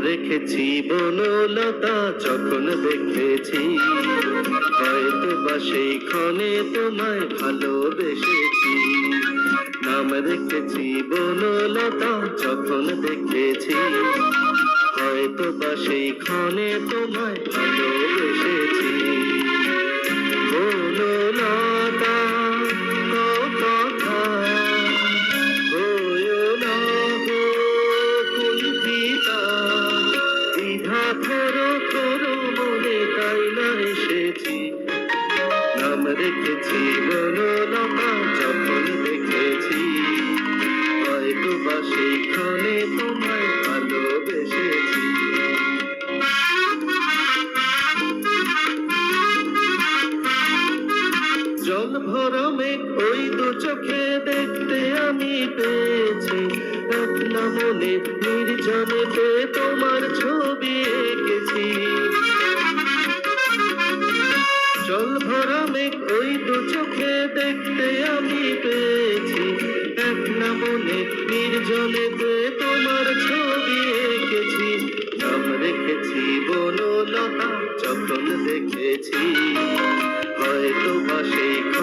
দেখেছি বনলতা, যখন দেখেছি হয়তো বা সেই ক্ষণে তোমায় ভালোবেসেছি। নাম রেখেছি বনলতা, যখন দেখেছি হয়তো বা সেই ক্ষণে তোমায় ভালোবেসেছি। রেখেছি বনলতা যখন দেখেছি হয়তো বা সেইখানে তোমায় ভালোবেসেছি। জল ভরা মেঘ ওই দু চোখে দেখতে আমি পেয়েছি। একলা মনে নির্জনেতে তোমার ছবি দেখতে আমি পেয়েছি। এক না মনে নির্জনেতে তোমার ছবি এঁকেছি। নাম রেখেছি বনলতা যখন দেখেছি। হয়তো বা সেই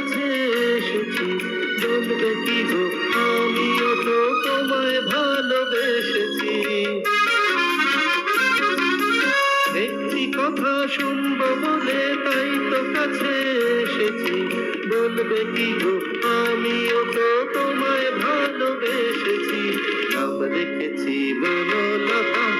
কাছে এসেছি। বলবে কি গো, আমিও তো তোমায় ভালোবেসেছি। একটি কথা শুনব বলে তাই তো কাছে এসেছি। বলবে কি গো, আমিও তো তোমায় ভালোবেসেছি। নাম রেখেছি বনলতা। যখন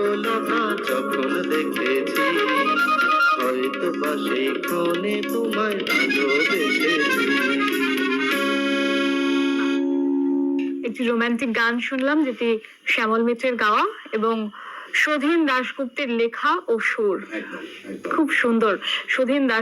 যখন দেখেছি। হয়তো বা তোমায় ভালোবেসেছি। একটি রোমান্টিক গান শুনলাম যেটি শ্যামল মিত্রের গাওয়া এবং সধীন দাশগুপ্তের লেখা ও সুর। খুব সুন্দর। সধীন দাস